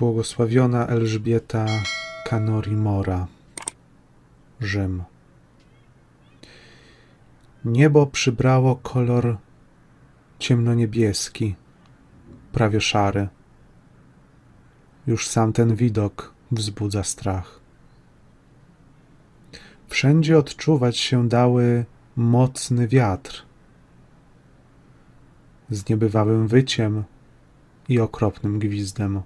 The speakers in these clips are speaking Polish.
Błogosławiona Elżbieta Canori Mora, Rzym. Niebo przybrało kolor ciemnoniebieski, prawie szary. Już sam ten widok wzbudza strach. Wszędzie odczuwać się dały mocny wiatr z niebywałym wyciem i okropnym gwizdem,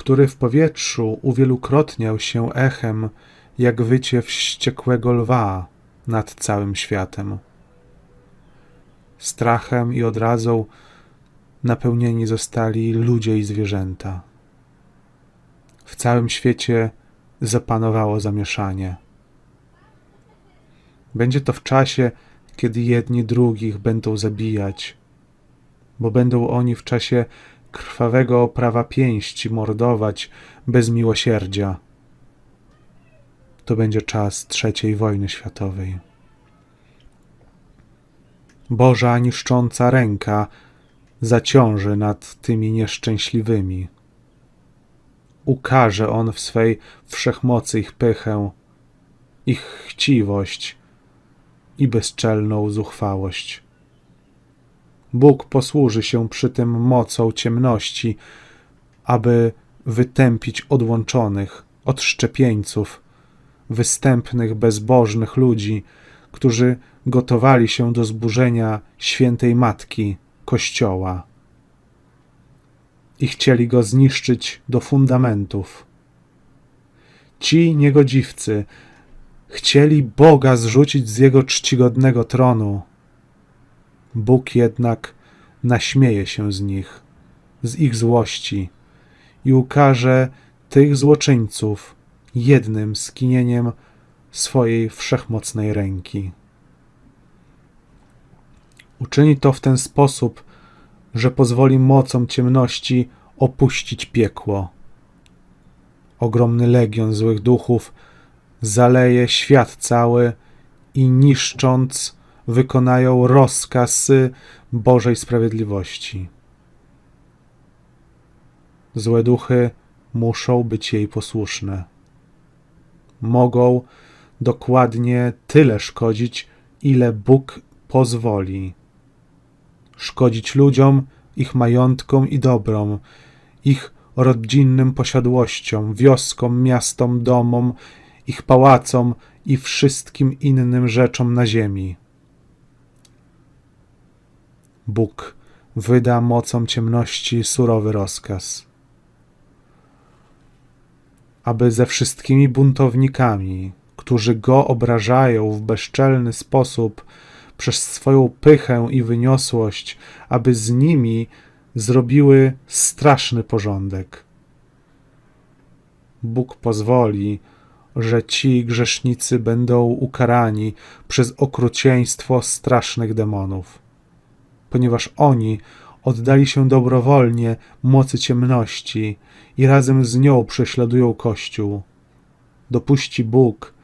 który w powietrzu uwielukrotniał się echem, jak wycie wściekłego lwa nad całym światem. Strachem i odrazą napełnieni zostali ludzie i zwierzęta. W całym świecie zapanowało zamieszanie. Będzie to w czasie, kiedy jedni drugich będą zabijać, bo będą oni w czasie krwawego oprawa pięści mordować bez miłosierdzia. To będzie czas trzeciej wojny światowej. Boża niszcząca ręka zaciąży nad tymi nieszczęśliwymi. Ukaże on w swej wszechmocy ich pychę, ich chciwość i bezczelną zuchwałość. Bóg posłuży się przy tym mocą ciemności, aby wytępić odłączonych, odszczepieńców, występnych, bezbożnych ludzi, którzy gotowali się do zburzenia świętej Matki Kościoła i chcieli go zniszczyć do fundamentów. Ci niegodziwcy chcieli Boga zrzucić z jego czcigodnego tronu. Bóg jednak naśmieje się z nich, z ich złości i ukaże tych złoczyńców jednym skinieniem swojej wszechmocnej ręki. Uczyni to w ten sposób, że pozwoli mocom ciemności opuścić piekło. Ogromny legion złych duchów zaleje świat cały i niszcząc wykonają rozkaz Bożej sprawiedliwości. Złe duchy muszą być jej posłuszne. Mogą dokładnie tyle szkodzić, ile Bóg pozwoli. Szkodzić ludziom, ich majątkom i dobrom, ich rodzinnym posiadłościom, wioskom, miastom, domom, ich pałacom i wszystkim innym rzeczom na ziemi. Bóg wyda mocą ciemności surowy rozkaz, aby ze wszystkimi buntownikami, którzy go obrażają w bezczelny sposób przez swoją pychę i wyniosłość, aby z nimi zrobiły straszny porządek. Bóg pozwoli, że ci grzesznicy będą ukarani przez okrucieństwo strasznych demonów, ponieważ oni oddali się dobrowolnie mocy ciemności i razem z nią prześladują Kościół. Dopuści Bóg,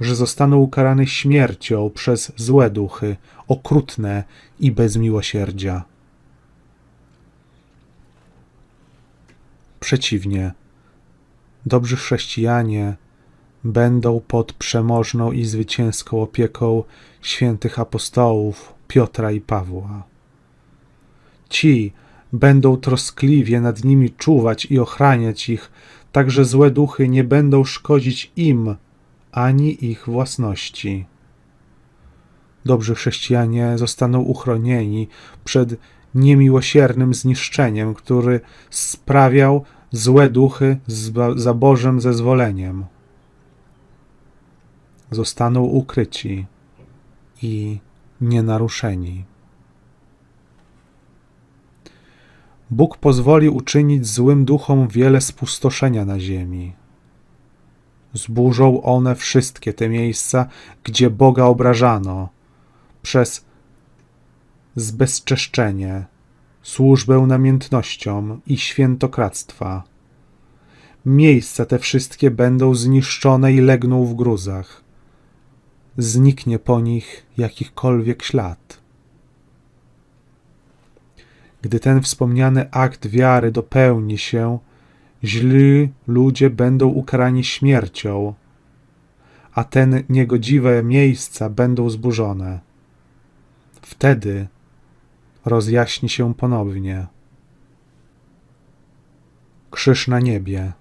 że zostaną ukarane śmiercią przez złe duchy, okrutne i bez miłosierdzia. Przeciwnie, dobrzy chrześcijanie będą pod przemożną i zwycięską opieką świętych apostołów Piotra i Pawła. Ci będą troskliwie nad nimi czuwać i ochraniać ich, tak że złe duchy nie będą szkodzić im ani ich własności. Dobrzy chrześcijanie zostaną uchronieni przed niemiłosiernym zniszczeniem, który sprawiał złe duchy za Bożym zezwoleniem. Zostaną ukryci i nienaruszeni. Bóg pozwoli uczynić złym duchom wiele spustoszenia na ziemi. Zburzą one wszystkie te miejsca, gdzie Boga obrażano, przez zbezczeszczenie, służbę namiętnościom i świętokradztwa. Miejsca te wszystkie będą zniszczone i legną w gruzach. Zniknie po nich jakikolwiek ślad. Gdy ten wspomniany akt wiary dopełni się, źli ludzie będą ukarani śmiercią, a te niegodziwe miejsca będą zburzone. Wtedy rozjaśni się ponownie. Krzyż na niebie,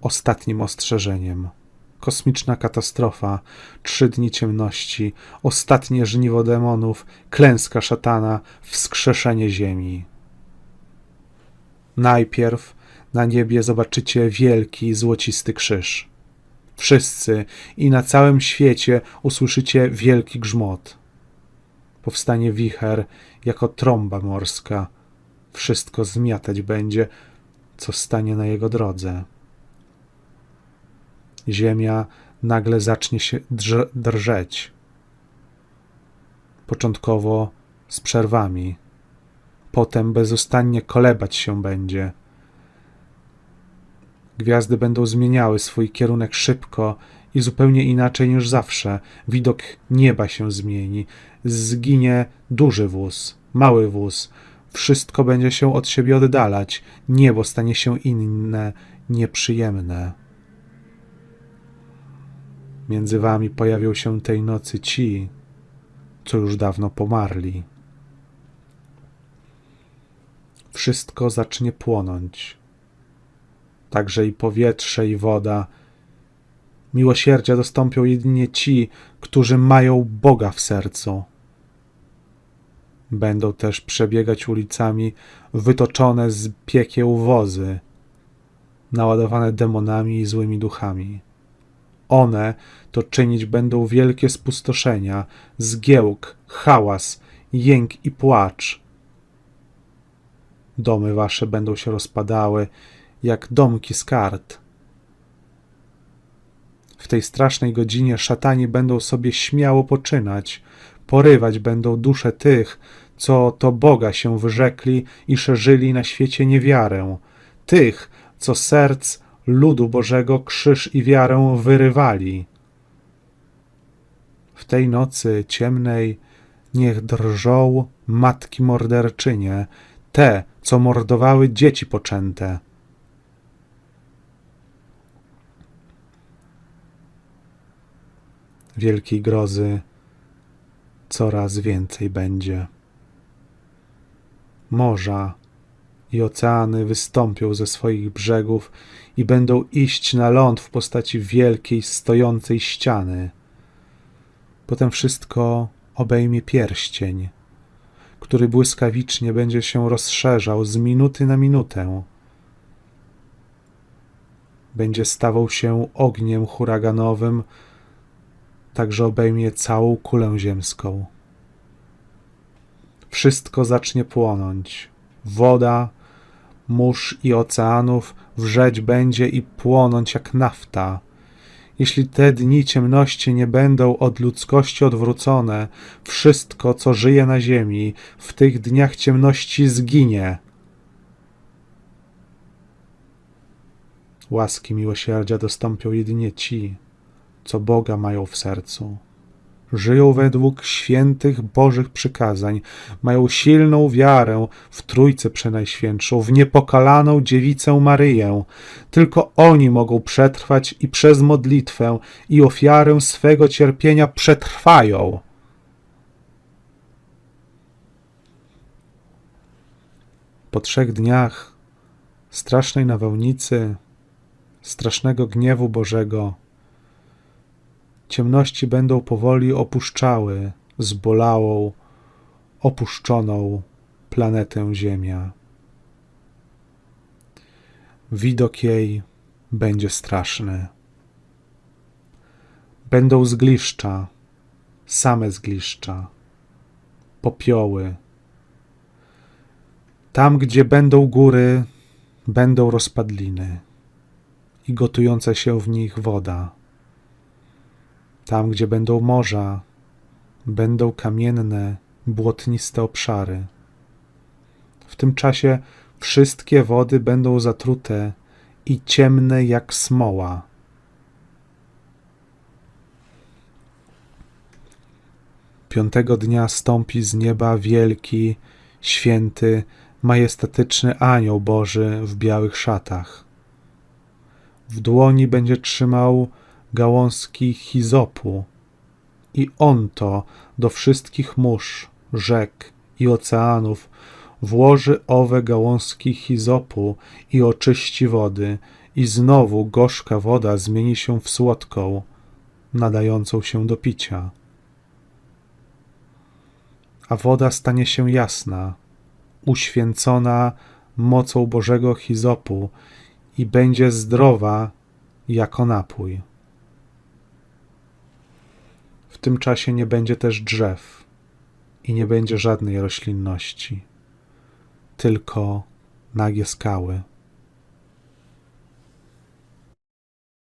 ostatnim ostrzeżeniem. Kosmiczna katastrofa, trzy dni ciemności, ostatnie żniwo demonów, klęska szatana, wskrzeszenie ziemi. Najpierw na niebie zobaczycie wielki, złocisty krzyż. Wszyscy i na całym świecie usłyszycie wielki grzmot. Powstanie wicher jako trąba morska. Wszystko zmiatać będzie, co stanie na jego drodze. Ziemia nagle zacznie się drże, drżeć. Początkowo z przerwami, potem bezustannie kolebać się będzie. Gwiazdy będą zmieniały swój kierunek szybko i zupełnie inaczej niż zawsze. Widok nieba się zmieni. Zginie duży wóz, mały wóz. Wszystko będzie się od siebie oddalać. Niebo stanie się inne, nieprzyjemne. Między wami pojawią się tej nocy ci, co już dawno pomarli. Wszystko zacznie płonąć także i powietrze i woda. Miłosierdzia dostąpią jedynie ci, którzy mają Boga w sercu. Będą też przebiegać ulicami wytoczone z piekieł wozy, naładowane demonami i złymi duchami. One to czynić będą wielkie spustoszenia, zgiełk, hałas, jęk i płacz. Domy wasze będą się rozpadały jak domki z kart. W tej strasznej godzinie szatani będą sobie śmiało poczynać, porywać będą dusze tych, co to Boga się wyrzekli i szerzyli na świecie niewiarę, tych, co serc ludu Bożego krzyż i wiarę wyrywali. W tej nocy ciemnej niech drżą matki morderczynie, te, co mordowały dzieci poczęte. wielkiej grozy coraz więcej będzie. Morza i oceany wystąpią ze swoich brzegów i będą iść na ląd w postaci wielkiej, stojącej ściany. Potem wszystko obejmie pierścień, który błyskawicznie będzie się rozszerzał z minuty na minutę. Będzie stawał się ogniem huraganowym, także obejmie całą kulę ziemską. Wszystko zacznie płonąć. Woda, mórz i oceanów wrzeć będzie i płonąć jak nafta. Jeśli te dni ciemności nie będą od ludzkości odwrócone, wszystko, co żyje na ziemi, w tych dniach ciemności zginie. Łaski miłosierdzia dostąpią jedynie ci, co Boga mają w sercu. Żyją według świętych Bożych przykazań, mają silną wiarę w Trójcę Przenajświętszą, w niepokalaną Dziewicę Maryję. Tylko oni mogą przetrwać i przez modlitwę i ofiarę swego cierpienia przetrwają. Po trzech dniach strasznej nawałnicy, strasznego gniewu Bożego, Ciemności będą powoli opuszczały zbolałą, opuszczoną planetę Ziemia. Widok jej będzie straszny. Będą zgliszcza, same zgliszcza, popioły. Tam, gdzie będą góry, będą rozpadliny i gotująca się w nich woda. Tam, gdzie będą morza, będą kamienne, błotniste obszary. W tym czasie wszystkie wody będą zatrute i ciemne jak smoła. Piątego dnia stąpi z nieba wielki, święty, majestatyczny anioł Boży w białych szatach. W dłoni będzie trzymał gałązki hizopu i on to do wszystkich mórz, rzek i oceanów włoży owe gałązki hizopu i oczyści wody i znowu gorzka woda zmieni się w słodką, nadającą się do picia. A woda stanie się jasna, uświęcona mocą Bożego hizopu i będzie zdrowa jako napój. W tym czasie nie będzie też drzew i nie będzie żadnej roślinności, tylko nagie skały.